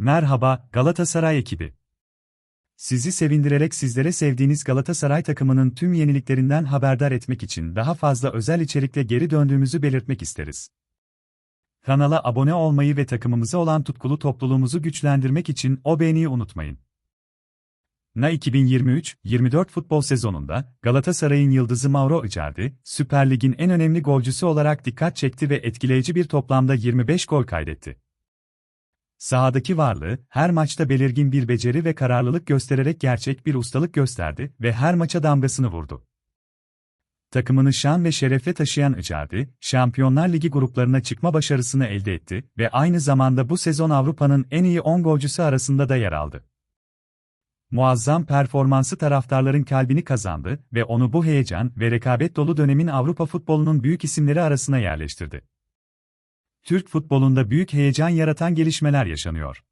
Merhaba, Galatasaray ekibi. Sizi sevindirerek sizlere sevdiğiniz Galatasaray takımının tüm yeniliklerinden haberdar etmek için daha fazla özel içerikle geri döndüğümüzü belirtmek isteriz. Kanala abone olmayı ve takımımıza olan tutkulu topluluğumuzu güçlendirmek için o beğeniyi unutmayın. Na 2023-24 futbol sezonunda Galatasaray'ın yıldızı Mauro Icardi, Süper Lig'in en önemli golcüsü olarak dikkat çekti ve etkileyici bir toplamda 25 gol kaydetti. Sahadaki varlığı, her maçta belirgin bir beceri ve kararlılık göstererek gerçek bir ustalık gösterdi ve her maça damgasını vurdu. Takımını şan ve şerefle taşıyan Icardi, Şampiyonlar Ligi gruplarına çıkma başarısını elde etti ve aynı zamanda bu sezon Avrupa'nın en iyi 10 golcüsü arasında da yer aldı. Muazzam performansı taraftarların kalbini kazandı ve onu bu heyecan ve rekabet dolu dönemin Avrupa futbolunun büyük isimleri arasına yerleştirdi. Türk futbolunda büyük heyecan yaratan gelişmeler yaşanıyor.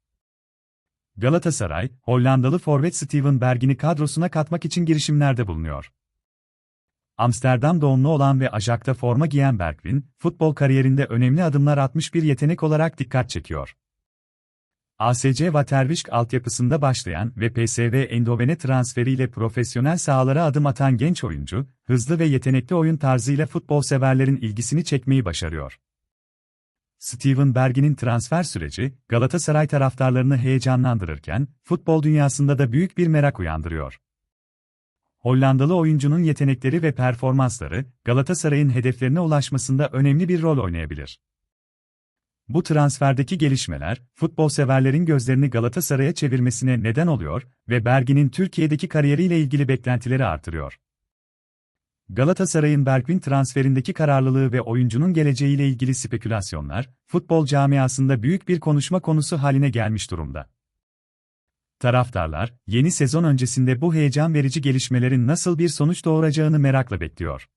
Galatasaray, Hollandalı forvet Steven Berg'ini kadrosuna katmak için girişimlerde bulunuyor. Amsterdam doğumlu olan ve Ajax'ta forma giyen Bergwijn, futbol kariyerinde önemli adımlar atmış bir yetenek olarak dikkat çekiyor. ASC Watervik altyapısında başlayan ve PSV Eindhoven'e transferiyle profesyonel sahalara adım atan genç oyuncu, hızlı ve yetenekli oyun tarzıyla futbol severlerin ilgisini çekmeyi başarıyor. Steven Berg'in transfer süreci, Galatasaray taraftarlarını heyecanlandırırken, futbol dünyasında da büyük bir merak uyandırıyor. Hollandalı oyuncunun yetenekleri ve performansları, Galatasaray'ın hedeflerine ulaşmasında önemli bir rol oynayabilir. Bu transferdeki gelişmeler, futbol severlerin gözlerini Galatasaray'a çevirmesine neden oluyor ve Bergin'in Türkiye'deki kariyeriyle ilgili beklentileri artırıyor. Galatasaray'ın Bergwijn transferindeki kararlılığı ve oyuncunun geleceğiyle ilgili spekülasyonlar, futbol camiasında büyük bir konuşma konusu haline gelmiş durumda. Taraftarlar, yeni sezon öncesinde bu heyecan verici gelişmelerin nasıl bir sonuç doğuracağını merakla bekliyor.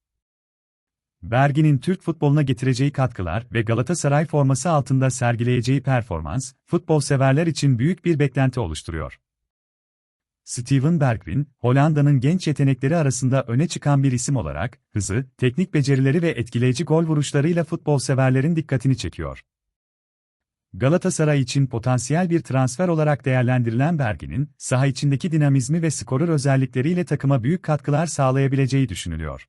Bergin'in Türk futboluna getireceği katkılar ve Galatasaray forması altında sergileyeceği performans, futbol severler için büyük bir beklenti oluşturuyor. Steven Bergwijn, Hollanda'nın genç yetenekleri arasında öne çıkan bir isim olarak, hızı, teknik becerileri ve etkileyici gol vuruşlarıyla futbol severlerin dikkatini çekiyor. Galatasaray için potansiyel bir transfer olarak değerlendirilen Bergin'in, saha içindeki dinamizmi ve skorur özellikleriyle takıma büyük katkılar sağlayabileceği düşünülüyor.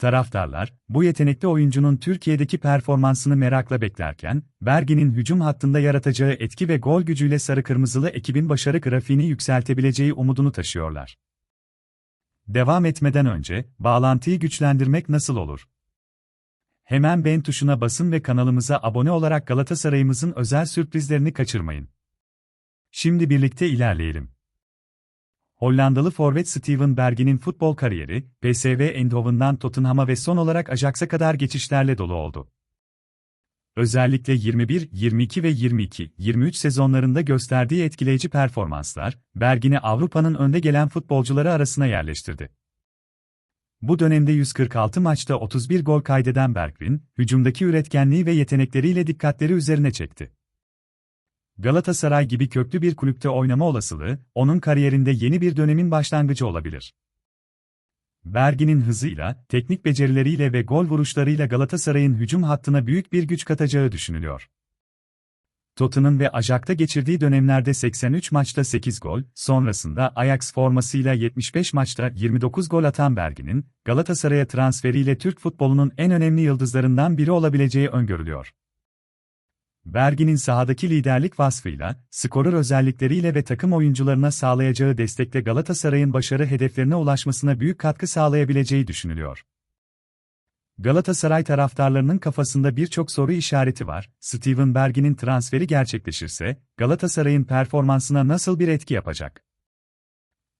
Taraftarlar, bu yetenekli oyuncunun Türkiye'deki performansını merakla beklerken, Bergin'in hücum hattında yaratacağı etki ve gol gücüyle sarı-kırmızılı ekibin başarı grafiğini yükseltebileceği umudunu taşıyorlar. Devam etmeden önce, bağlantıyı güçlendirmek nasıl olur? Hemen beğen tuşuna basın ve kanalımıza abone olarak Galatasaray'ımızın özel sürprizlerini kaçırmayın. Şimdi birlikte ilerleyelim. Hollandalı forvet Steven Berg'in futbol kariyeri, PSV Eindhoven'dan Tottenham'a ve son olarak Ajax'a kadar geçişlerle dolu oldu. Özellikle 21, 22 ve 22, 23 sezonlarında gösterdiği etkileyici performanslar, Bergin'i Avrupa'nın önde gelen futbolcuları arasına yerleştirdi. Bu dönemde 146 maçta 31 gol kaydeden Bergwijn, hücumdaki üretkenliği ve yetenekleriyle dikkatleri üzerine çekti. Galatasaray gibi köklü bir kulüpte oynama olasılığı, onun kariyerinde yeni bir dönemin başlangıcı olabilir. Bergin'in hızıyla, teknik becerileriyle ve gol vuruşlarıyla Galatasaray'ın hücum hattına büyük bir güç katacağı düşünülüyor. Tottenham ve Ajax'ta geçirdiği dönemlerde 83 maçta 8 gol, sonrasında Ajax formasıyla 75 maçta 29 gol atan Bergin'in, Galatasaray'a transferiyle Türk futbolunun en önemli yıldızlarından biri olabileceği öngörülüyor. Bergin'in sahadaki liderlik vasfıyla, skorur özellikleriyle ve takım oyuncularına sağlayacağı destekle Galatasaray'ın başarı hedeflerine ulaşmasına büyük katkı sağlayabileceği düşünülüyor. Galatasaray taraftarlarının kafasında birçok soru işareti var. Steven Bergin'in transferi gerçekleşirse, Galatasaray'ın performansına nasıl bir etki yapacak?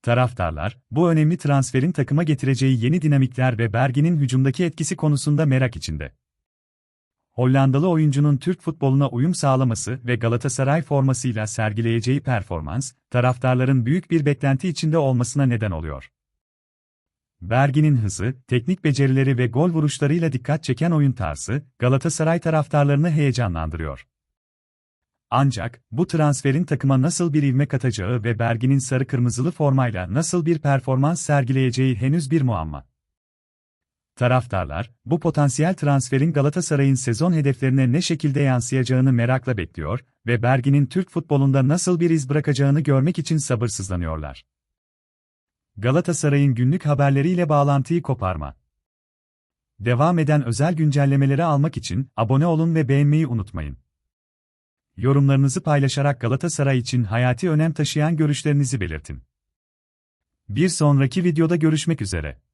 Taraftarlar, bu önemli transferin takıma getireceği yeni dinamikler ve Bergin'in hücumdaki etkisi konusunda merak içinde. Hollandalı oyuncunun Türk futboluna uyum sağlaması ve Galatasaray formasıyla sergileyeceği performans, taraftarların büyük bir beklenti içinde olmasına neden oluyor. Bergin'in hızı, teknik becerileri ve gol vuruşlarıyla dikkat çeken oyun tarzı, Galatasaray taraftarlarını heyecanlandırıyor. Ancak, bu transferin takıma nasıl bir ivme katacağı ve Bergin'in sarı-kırmızılı formayla nasıl bir performans sergileyeceği henüz bir muamma. Taraftarlar, bu potansiyel transferin Galatasaray'ın sezon hedeflerine ne şekilde yansıyacağını merakla bekliyor ve Bergin'in Türk futbolunda nasıl bir iz bırakacağını görmek için sabırsızlanıyorlar. Galatasaray'ın günlük haberleriyle bağlantıyı koparma. Devam eden özel güncellemeleri almak için abone olun ve beğenmeyi unutmayın. Yorumlarınızı paylaşarak Galatasaray için hayati önem taşıyan görüşlerinizi belirtin. Bir sonraki videoda görüşmek üzere.